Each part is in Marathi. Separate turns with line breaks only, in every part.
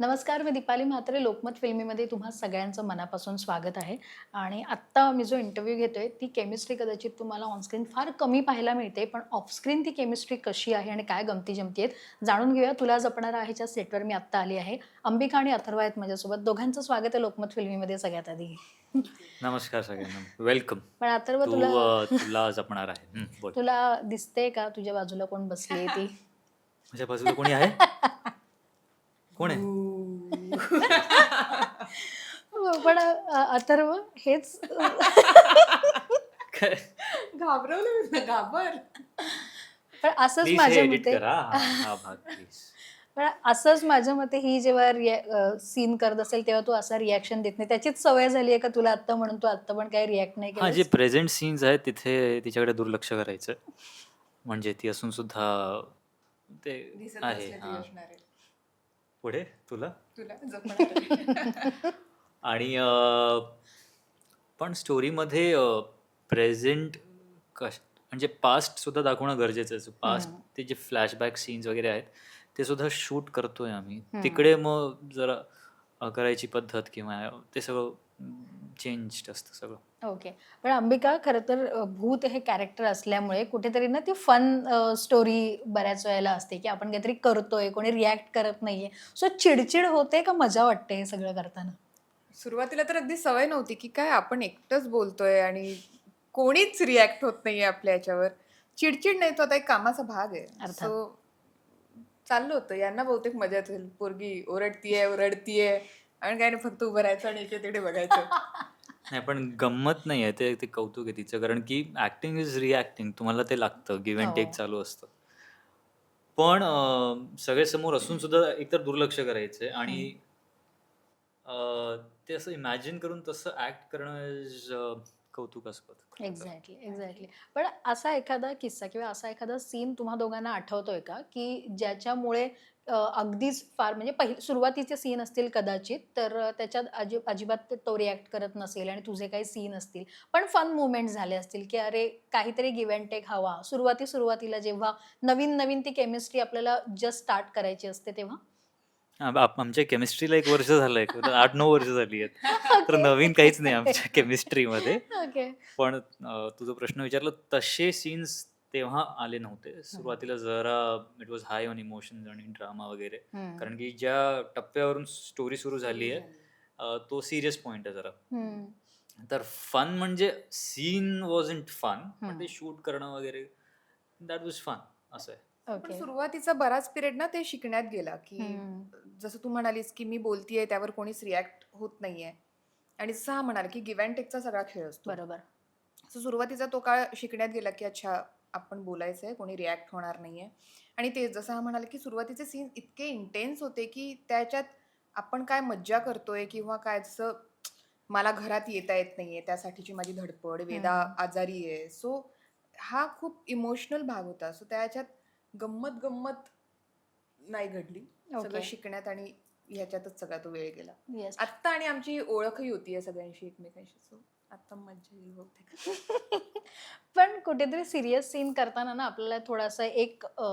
नमस्कार मी दीपाली म्हात्रे. लोकमत फिल्मीमध्ये तुम्हा सगळ्यांचं मनापासून स्वागत आहे. आणि आत्ता मी जो इंटरव्ह्यू घेतोय ती केमिस्ट्री कदाचित तुम्हाला ऑनस्क्रीन फार कमी पाहायला मिळते पण ऑफस्क्रीन ती केमिस्ट्री कशी आहे आणि काय गमती जमती आहेत जाणून घेऊया. तुला जपणार आहेच्या सेटवर मी आत्ता आली आहे. अंबिका आणि अथर्व आहेत माझ्यासोबत. दोघांचं स्वागत आहे लोकमत फिल्मीमध्ये सगळ्यात आधी.
नमस्कार सगळ्यांना. वेलकम
पण अथर्व
तू
तुला
तुला जपणार आहे.
तुला दिसते का? तुझ्या बाजूला कोण बसली आहे ती?
माझ्या बाजूला कोणी आहे? कोण आहे?
पण अथर्व हेच?
घाबरवलं घाबर.
पण असंच
हे
माझ्या मते
करा. हा, हा भाग प्लीज
पण असंच माझ्या मते ही जेव्हा सीन करत असेल तेव्हा तू असा रिॲक्शन देत नाही. त्याचीच सवय झाली आहे का तुला आत्ता म्हणून तू आत्ता पण काही रिॲक्ट नाही
हा जे
केलं
प्रेझेंट सीन्स आहेत तिथे तिच्याकडे दुर्लक्ष करायचं. म्हणजे ती असून सुद्धा ते
दिसत
आहे
नसल्या
हा.
ती असणार आहे.
पुढे? तुला? आणि पण स्टोरीमध्ये प्रेझेंट कश म्हणजे पास्ट सुद्धा दाखवणं गरजेचं आहे. पास्ट. ते जे फ्लॅशबॅक सीन्स वगैरे आहेत ते सुद्धा शूट करतोय आम्ही. तिकडे मग जरा करायची पद्धत किंवा ते सगळं चेंज असतं सगळं.
ओके. पण अंबिका खरं तर भूत हे कॅरेक्टर असल्यामुळे कुठेतरी ना ती फन स्टोरी बऱ्याच वेळेला असते की आपण काहीतरी करतोय कोणी रिॲक्ट करत नाहीये. सो चिडचिड होते का मजा वाटते हे सगळं करताना?
सुरुवातीला तर अगदी सवय नव्हती की काय आपण एकटंच बोलतोय आणि कोणीच रिॲक्ट होत नाहीये आपल्या याच्यावर. चिडचिड नाही तो आता एक कामाचा भाग आहे. सो चाललं होतं. यांना बहुतेक मजा येईल पोरगी ओरडतीये ओरडतीये. आणि काय नाही फक्त उभं राहायचं आणि इकडे तिकडे बघायचं.
नाही पण गंमत नाही आहे ते ते कौतुक आहे तिचं. कारण की ऍक्टिंग इज रिॲक्टिंग तुम्हाला ते लागतं. गिव्ह अँड टेक
हो.
चालू असतं. पण अं, सगळे समोर असून सुद्धा एकतर दुर्लक्ष करायचंय आणि अं, ते असं इमॅजिन करून तसं ऍक्ट करणं अं, कौतुकास्पद. खरं तर.
एक्झॅक्टली एक्झॅक्टली पण असा एखादा किस्सा किंवा असा एखादा सीन तुम्हा दोघांना आठवतोय का? की ज्याच्यामुळे अगदीच फार म्हणजे पहिले सुरुवातीचे सीन असतील कदाचित तर त्याच्यात अजि अजिबात ते- तो रिॲक्ट करत नसेल आणि तुझे काही सीन असतील. पण फन मुवमेंट झाले असतील की अरे काहीतरी गिव्ह अँड टेक हवा. सुरुवाती सुरुवातीला जेव्हा नवीन नवीन ती केमिस्ट्री आपल्याला जस्ट स्टार्ट करायची असते तेव्हा?
आमच्या केमिस्ट्रीला एक वर्ष झालंय आठ नऊ वर्ष झाली आहेत. तर नवीन काहीच नाही आमच्या केमिस्ट्रीमध्ये पण तुझा प्रश्न विचारला तसे सीन्स तेव्हा आले नव्हते. सुरुवातीला जरा it was high on emotions आणि ड्रामा वगैरे. कारण की ज्या टप्प्यावरून स्टोरी सुरू झाली आहे तो सिरियस पॉइंट आहे जरा. तर फन म्हणजे सीन वॉज इंट फन पण. ते शूट करणं वगैरे दॅट वॉज फन असं आहे.
पण
ओके
सुरुवातीचा बराच पिरियड ना ते शिकण्यात गेला की जसं तू म्हणालीस की मी बोलतीये त्यावर कोणीच रिॲक्ट होत नाहीये. आणि जसं हा म्हणाल की गिव्ह अँड टेकचा सगळा खेळ असतो.
बरोबर.
सो सुरुवातीचा तो काळ शिकण्यात गेला की अच्छा आपण बोलायचंय कोणी रिॲक्ट होणार नाहीये. आणि ते जसं हा म्हणाल की सुरुवातीचे सीन इतके इंटेन्स होते की त्याच्यात आपण काय मज्जा करतोय किंवा काय जसं मला घरात येता येत नाहीये त्यासाठीची माझी धडपड वेदा. आजारी आहे. सो हा खूप इमोशनल भाग होता. सो त्याच्यात गंमत गंमत नाही घडली. सगळं शिकण्यात आणि ह्याच्यातच सगळा तो वेळ गेला. आत्ता आणि आमची ओळखही होतीये सगळ्यांशी एकमेकांशी. सो आत्ता मज्जा येईल बहुतेक
पण कुठेतरी सिरियस सीन करताना ना आपल्याला थोडासा एक अ,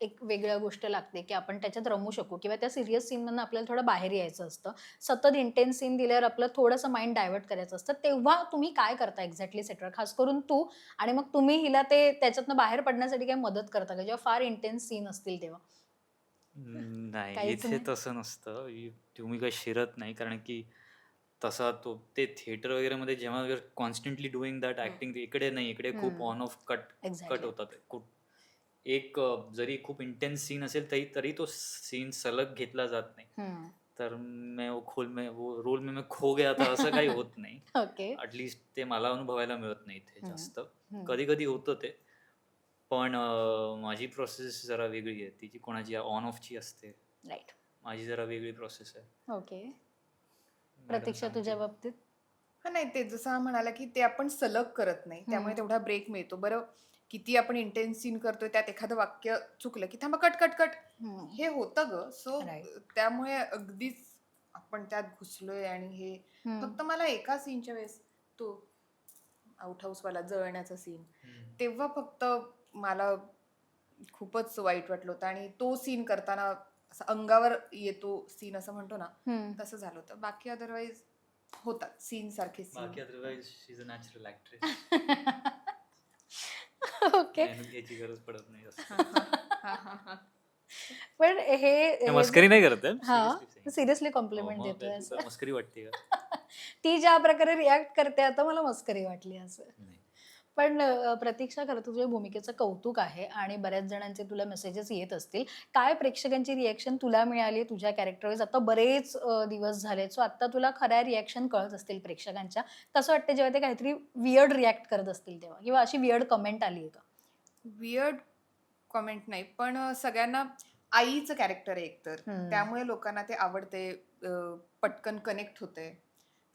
एक वेगळ्या गोष्ट लागते की आपण त्याच्यात रमू शकू किंवा त्या सिरियस सीनमधून आपल्याला थोडं बाहेर यायचं असतं. सतत इंटेन्स सीन दिल्यावर आपलं थोडंसं माइंड डायव्हर्ट करायचं असतं. तेव्हा तुम्ही काय करता एक्झॅक्टली सेटवर खास करून तू आणि मग तुम्ही हिला ते त्याच्यातनं बाहेर पडण्यासाठी काय मदत करता का? जेव्हा फार इंटेन्स सीन असतील तेव्हा.
नाही
काहीच
इथे
नाही?
तसं नसतं. इ- तुम्ही काही शिरत नाही. कारण की तसा तो ते थिएटर वगैरे मध्ये जेव्हा कॉन्स्टंटली डुईंग दॅट ऍक्टिंग इकडे नाही इकडे खूप. ऑन ऑफ कट कट होतात. खूप एक जरी खूप इंटेन्स सीन असेल तरी तरी तो सीन सलग घेतला जात नाही. तर मैं वो खोल में वो रोल में मैं खो गया था असं काही होत नाही.
ओके
ॲटलिस्ट ते मला अनुभवायला मिळत नाही इथे
हम्म.
जास्त. कधी कधी होतं ते. पण माझी प्रोसेस जरा वेगळी आहे. तिची कोणाची ऑन ऑफची असते.
राईट
माझी जरा वेगळी प्रोसेस आहे.
ओके प्रतीक्षा तुझ्या. बाबतीत
हा नाही ते जसं हा म्हणाला की ते आपण सलग करत नाही त्यामुळे. तेवढा ब्रेक मिळतो बरं किती आपण इंटेन्स सीन करतोय त्यात एखादं वाक्य चुकलं की थांबा कट कट कट. हे होतं ग सो. त्यामुळे अगदीच आपण त्यात घुसलोय आणि हे. फक्त मला एका सीनच्या वेळेस तो आउट हाऊसवाला जळण्याचा सीन. तेव्हा फक्त मला खूपच वाईट वाटलं होतं आणि तो सीन करताना असं अंगावर येतो सीन असं म्हणतो ना
हम्म.
तसं झालं होतं. बाकी अदरवाईज होतात सीन सारखे
बाकी
scene
otherwise she is a natural actress
okay
याची गरज पडत नाही.
पण हे
नाही, मस्करी नाही करत आहे,
हा
seriously saying.
सिरियसली
हो,
कॉम्प्लिमेंट
मग
देतोय असं.
मस्करी वाटते का?
ती ज्या प्रकारे रिॲक्ट करते आता मला मस्करी वाटली असं.
नाही.
पण प्रतीक्षा खरं तर तुझ्या भूमिकेचं कौतुक आहे आणि बऱ्याच जणांचे तुला मेसेजेस येत असतील. काय प्रेक्षकांची रिॲक्शन तुला मिळाली तुझ्या कॅरेक्टरवाईज आता बरेच दिवस झाले सो आता तुला खऱ्या रिॲक्शन कळत असतील प्रेक्षकांच्या. कसं वाटतं जेव्हा ते काहीतरी वियर्ड रिॲक्ट करत असतील तेव्हा? किंवा अशी वियर्ड कमेंट आली आहे का?
वियर्ड कॉमेंट नाही पण सगळ्यांना आईचं कॅरेक्टर आहे एकतर. त्यामुळे लोकांना ते आवडते पटकन कनेक्ट होते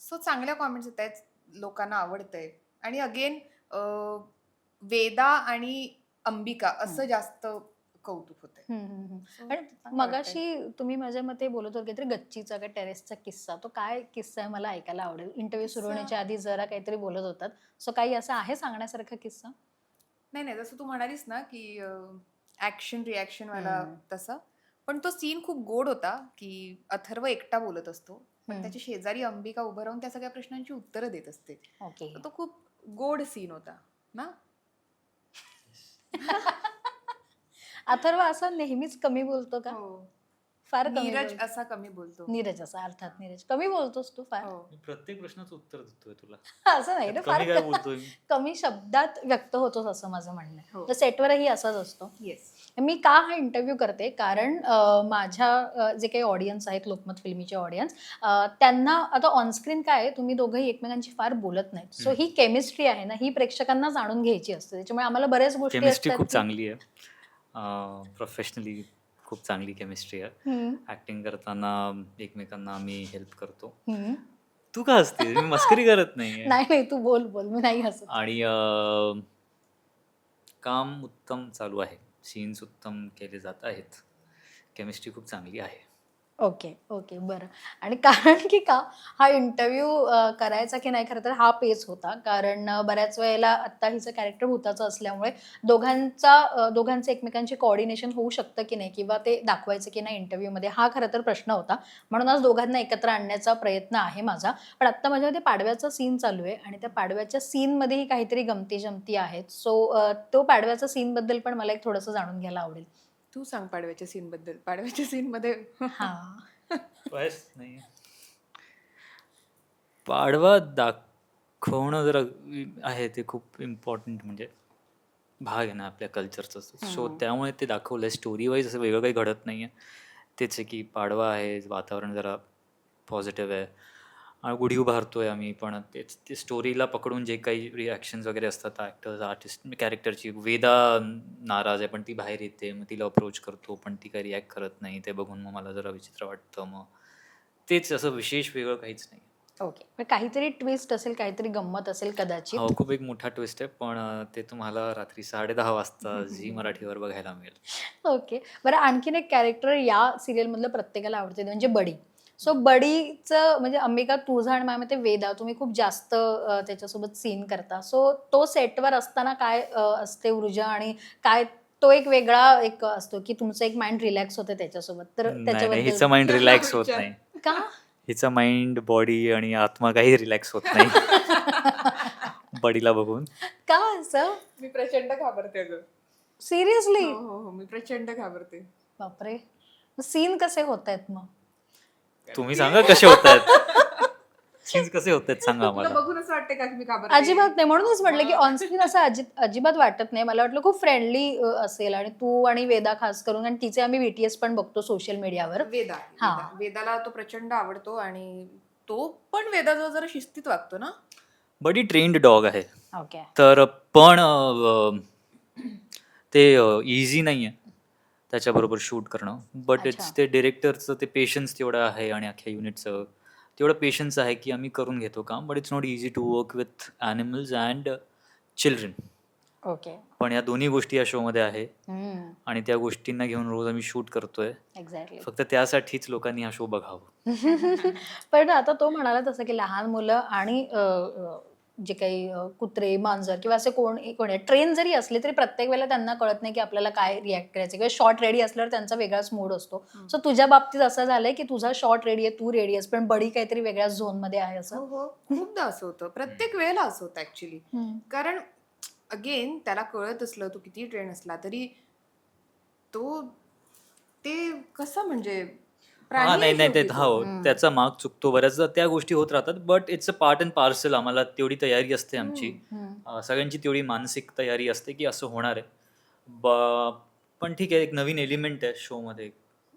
सो चांगल्या कॉमेंट्स येत आहेत लोकांना आवडतंय. आणि अगेन वेदा आणि अंबिका असं जास्त कौतुक होते
हम्म, हम्म, हम्म.
So,
आणि
चांगलं
मगाशी तुम्ही माझ्या मते बोलत होते काहीतरी गच्चीचा का टेरेसचा किस्सा तो काय किस्सा आहे मला ऐकायला आवडेल? इंटरव्ह्यू सुरू होण्याच्या आधी जरा काहीतरी बोलत होतात. सो काही असं आहे सांगण्यासारखा किस्सा?
नाही नाही जसं तू म्हणालीस ना की ऍक्शन रिॲक्शन वाला
हम्म.
तसा. पण तो सीन खूप गोड होता की अथर्व एकटा बोलत असतो. पण
हम्म.
त्याची शेजारी अंबिका उभं राहून त्या सगळ्या प्रश्नांची उत्तरं देत असते.
ओके
तर तो खूप गोड सीन होता ना?
अथर्व असा नेहमीच कमी बोलतो का? फार कमी
नीरज
बोलतो.
असा कमी बोलतो.
नीरज असा अर्थात नीरज. कमी बोलतोस तू फार.
हो.
मी प्रत्येक प्रश्नाचं उत्तर देतोय तुला.
असं नाही
कमी काय
फार
बोलतोय मी?
कमी शब्दात व्यक्त होतोस असं माझं म्हणणं आहे.
हो.
तर सेटवरही असाच असतो.
येस
मी का हा इंटरव्ह्यू करते? कारण अं, माझ्या अं, जे काही ऑडियन्स आहेत लोकमत फिल्मीचे ऑडियन्स त्यांना आता ऑनस्क्रीन काय आहे, तुम्ही दोघंही एकमेकांची फार बोलत नाहीत. सो
हम्म.
ही केमिस्ट्री आहे ना ही प्रेक्षकांना जाणून घ्यायची असते. त्याच्यामुळे आम्हाला बऱ्याच गोष्टी
केमिस्ट्री
असतात.
खूप
की-
चांगली आहे. प्रोफेशनली खूप चांगली केमिस्ट्री आहे. ऍक्टिंग करताना एकमेकांना आम्ही हेल्प करतो. तू का असते मी मस्करी करत नाही
नाही नाही तू बोल बोल. मी नाही हसत.
आणि अं, काम उत्तम चालू आहे. सीन्स उत्तम केले जात आहेत. केमिस्ट्री खूप चांगली आहे.
ओके ओके बरं. आणि कारण की का हा इंटरव्ह्यू करायचा की नाही खरं तर हा पेच होता. कारण बऱ्याच वेळेला आत्ता हिचं कॅरेक्टर भूताचं असल्यामुळे दोघांचा दोघांचं एकमेकांची कॉर्डिनेशन होऊ शकतं की नाही किंवा ते दाखवायचं की नाही इंटरव्ह्यूमध्ये हा खरं तर प्रश्न होता. म्हणून आज दोघांना एकत्र आणण्याचा प्रयत्न आहे माझा. पण आत्ता माझ्यामध्ये पाडव्याचा सीन चालू आहे आणि त्या पाडव्याच्या सीनमध्येही काहीतरी गमती जमती आहेत सो तो पाडव्याचा सीनबद्दल पण मला एक थोडंसं जाणून घ्यायला आवडेल.
तू सांग पाडव्याच्या सीन बद्दल पाडव्याच्या सीन मध्ये
हां.
बस नाही. पाडवा दाखवणं जरा आहे ते खूप इम्पॉर्टंट म्हणजे भाग आहे ना आपल्या कल्चरचा सो. त्यामुळे ते दाखवलंय. स्टोरी वाईज असं वेगळं काही घडत नाही आहे तेच आहे की पाडवा आहे वातावरण जरा पॉझिटिव्ह आहे. गुढी उभारतोय आम्ही पण तेच ते स्टोरीला पकडून जे काही रिॲक्शन्स वगैरे असतात ॲक्टर्स आर्टिस्ट कॅरेक्टरची वेदा नाराज आहे पण ती बाहेर येते मग तिला अप्रोच करतो पण ती काही रिॲक्ट करत नाही ते बघून मग मला जरा विचित्र वाटतं मग तेच असं विशेष वेगळं काहीच नाही.
ओके पण काहीतरी ट्विस्ट असेल काहीतरी गंमत असेल कदाचित.
हो खूप एक मोठा ट्विस्ट आहे पण अं, ते तुम्हाला रात्री साडे दहा वाजता झी मराठीवर बघायला मिळेल.
ओके बरं आणखीन एक कॅरेक्टर या सिरियल मधलं प्रत्येकाला आवडते ते म्हणजे बडी. सो बडीचं म्हणजे अंबिका तुझा आणि माझ्या मते वेदा तुम्ही खूप जास्त त्याच्यासोबत सीन करता. सो तो सेटवर असताना काय असते ऊर्जा आणि काय तो एक वेगळा एक असतो की तुमचं एक माइंड रिलॅक्स होते त्याच्यासोबत. तर त्याच्याबद्दल
माइंड रिलॅक्स होत. नाही.
का?
हिचं माइंड बॉडी आणि आत्मा काही रिलॅक्स होत नाही. बडीला बघून.
का असं?
मी प्रचंड घाबरते अगं.
सिरियसली
हो हो हो मी प्रचंड घाबरते.
बापरे. सीन कसे होत आहेत मग?
तुम्ही सांगा कसे होत आहेत कसे होत आहेत सांगा
तुला
आम्हाला.
बघून असं वाटतं का की मी घाबरते?
अजिबात नाही म्हणूनच म्हटलं की. ऑनस्क्रीन असं अजित अजिबात वाटत नाही. मला वाटलं खूप फ्रेंडली असेल. आणि तू आणि वेदा खास करून आणि तिचे आम्ही बीटीएस पण बघतो सोशल मीडियावर
वेदा
हा.
वेदा. वेदाला तो प्रचंड आवडतो आणि तो पण वेदाजवळ जरा शिस्तीत वागतो ना?
बडी ट्रेंड डॉग आहे.
ओके
तर पण अं, ते इझी नाही आहे त्याच्याबरोबर शूट करणं. बट
अच्छा.
इट्स ते डिरेक्टरचं ते पेशन्स तेवढं आहे आणि अख्ख्या युनिटचं तेवढं पेशन्स आहे की आम्ही करून घेतो काम but it's not easy to work with animals and children
okay
पण या दोन्ही गोष्टी या शोमध्ये आहे. आणि त्या गोष्टींना घेऊन रोज आम्ही शूट करतोय.
एक्झॅक्टली
फक्त त्यासाठीच लोकांनी हा शो बघावा.
पण आता तो म्हणाला तसं की लहान मुलं आणि अ, अ, जे काही कुत्रे मांजर किंवा असे कोण कोण ट्रेन जरी असले तरी प्रत्येक वेळेला त्यांना कळत नाही की आपल्याला काय रिॲक्ट करायचं किंवा शॉर्ट रेडी असल्यावर त्यांचा वेगळाच मूड असतो. सो तुझ्या बाबतीत असं झालंय की तुझा शॉर्ट रेडी आहे तू रेडी आहेस पण बडी काहीतरी वेगळ्याच झोनमध्ये आहे असं?
हो हो. खूपदा असं होतं. प्रत्येक वेळेला असं होतं ऍक्च्युली. कारण अगेन त्याला कळत असलं तो किती ट्रेन असला तरी तो ते कसं म्हणजे
हा
आहे
नाही नाही ते. हो. त्याचा माग चुकतो बऱ्याचदा त्या गोष्टी होत राहतात but it's a part and parcel आम्हाला तेवढी तयारी असते आमची. अं, सगळ्यांची तेवढी मानसिक तयारी असते की असं होणार आहे ब- पण ठीक आहे एक नवीन एलिमेंट आहे शो मध्ये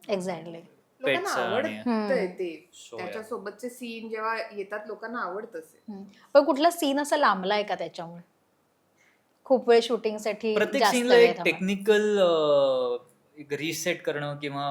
एक्झॅक्टली
लोकांना
पेट्स आणि
आवडतंय ते
So,
त्याच्या
yeah.
सोबतचे सीन जेव्हा येतात लोकांना आवडतच
पण कुठला सीन असा लांबलाय का त्याच्यामुळे खूप वेळ शूटिंगसाठी
प्रत्येक
जास्त
सीनला एक. टेक्निकल एक रिसेट करणं किंवा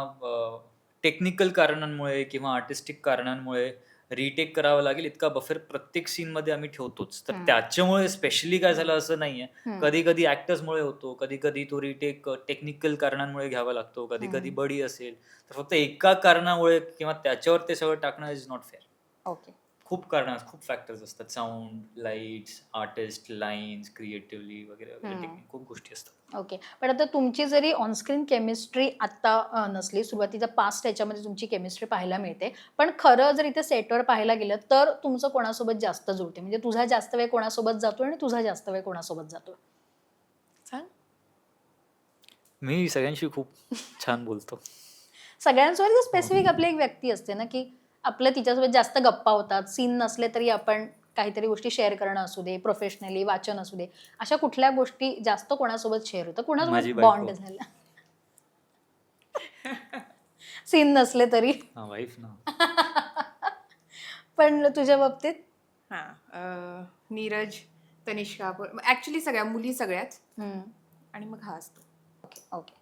टेक्निकल कारणांमुळे किंवा आर्टिस्टिक कारणांमुळे रिटेक करावं लागेल इतका बफर प्रत्येक सीन मध्ये आम्ही ठेवतोच तर
हम्म.
त्याच्यामुळे स्पेशली काय झालं असं नाहीये
हम्म.
कधी कधी ऍक्टर्समुळे होतो कधी कधी तो रिटेक टेक्निकल कारणांमुळे घ्यावा लागतो कधी कधी
हम्म.
बडी असेल तर फक्त एका कारणामुळे किंवा त्याच्यावर ते सगळं टाकणं इज नॉट फेअर
ओके
खूप कारण खूप फॅक्टर्स असतात. Sound lights artist lines creatively वगैरे वगैरे खूप गोष्टी असतात.
ओके पण आता तुमची जरी ऑनस्क्रीन केमिस्ट्री आत्ता नसली सुरुवातीचा पास्ट याच्यामध्ये तुमची केमिस्ट्री पाहायला मिळते. पण खरं जर इथे सेटवर पाहायला गेलं तर तुमचं कोणासोबत जास्त जुळते? म्हणजे तुझा जास्त वेळ कोणासोबत जातो आणि तुझा जास्त वेळ कोणासोबत जातो
सांग.
मी सगळ्यांशी खूप छान बोलतो.
सगळ्यांसोबत स्पेसिफिक आपली एक व्यक्ती असते ना की आपल्या तिच्यासोबत जास्त गप्पा होतात सीन नसले तरी आपण काहीतरी गोष्टी शेअर करणं असू दे प्रोफेशनली वाचन असू दे अशा कुठल्या गोष्टी जास्त कोणासोबत शेअर होतं?
माझी
कोणासोबत
बायको.
बॉन्ड झाला? सीन नसले तरी.
हा वाईफ ना.
पण तुझ्या बाबतीत?
हा अं, नीरज तनिष्का ऍक्च्युली सगळ्या मुली सगळ्याच.
हम्म.
आणि मग हा असतो.
ओके ओके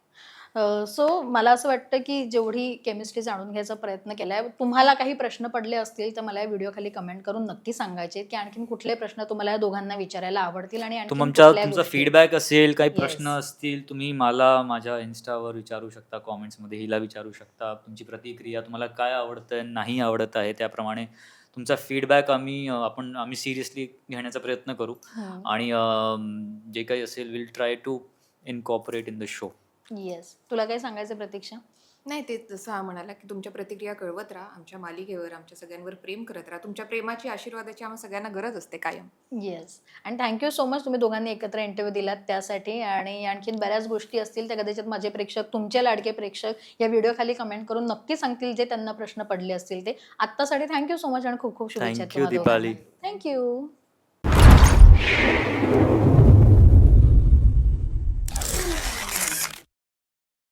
सो मला असं वाटतं की जेवढी केमिस्ट्री जाणून घ्यायचा प्रयत्न केलाय तुम्हाला काही प्रश्न पडले असतील तर मला या व्हिडिओ खाली कमेंट करून नक्की सांगायचे की आणखीन कुठले प्रश्न तुम्हाला या दोघांना विचारायला आवडतील आणि
तुमचा? फीडबॅक असेल काही. प्रश्न असतील तुम्ही मला माझ्या इन्स्टावर विचारू शकता कॉमेंट्समध्ये हिला विचारू शकता तुमची प्रतिक्रिया तुम्हाला काय आवडतं नाही आवडत आहे त्याप्रमाणे तुमचा फीडबॅक आम्ही आपण आम्ही सिरियसली घेण्याचा प्रयत्न करू
हम्म.
आणि जे काही असेल will try to incorporate in the show
yes तुला काय सांगायचं प्रतीक्षा?
नाही ते जसं हा म्हणाला की तुमच्या प्रतिक्रिया कळवत राहा आमच्या मालिकेवर आमच्या सगळ्यांवर प्रेम करत राहा. तुमच्या प्रेमाची आशीर्वादाची आम्हाला सगळ्यांना गरज असते कायम.
येस आणि थँक्यू सो मच तुम्ही दोघांनी एकत्र इंटरव्ह्यू दिलात त्यासाठी. आणि आणखीन बऱ्याच गोष्टी असतील त्या कदाचित माझे प्रेक्षक तुमचे लाडके प्रेक्षक या व्हिडिओ खाली कमेंट करून नक्की सांगतील जे त्यांना प्रश्न पडले असतील ते. आत्तासाठी थँक्यू सो मच आणि खूप खूप शुभेच्छा
थँक्यू दीपाली
थँक्यू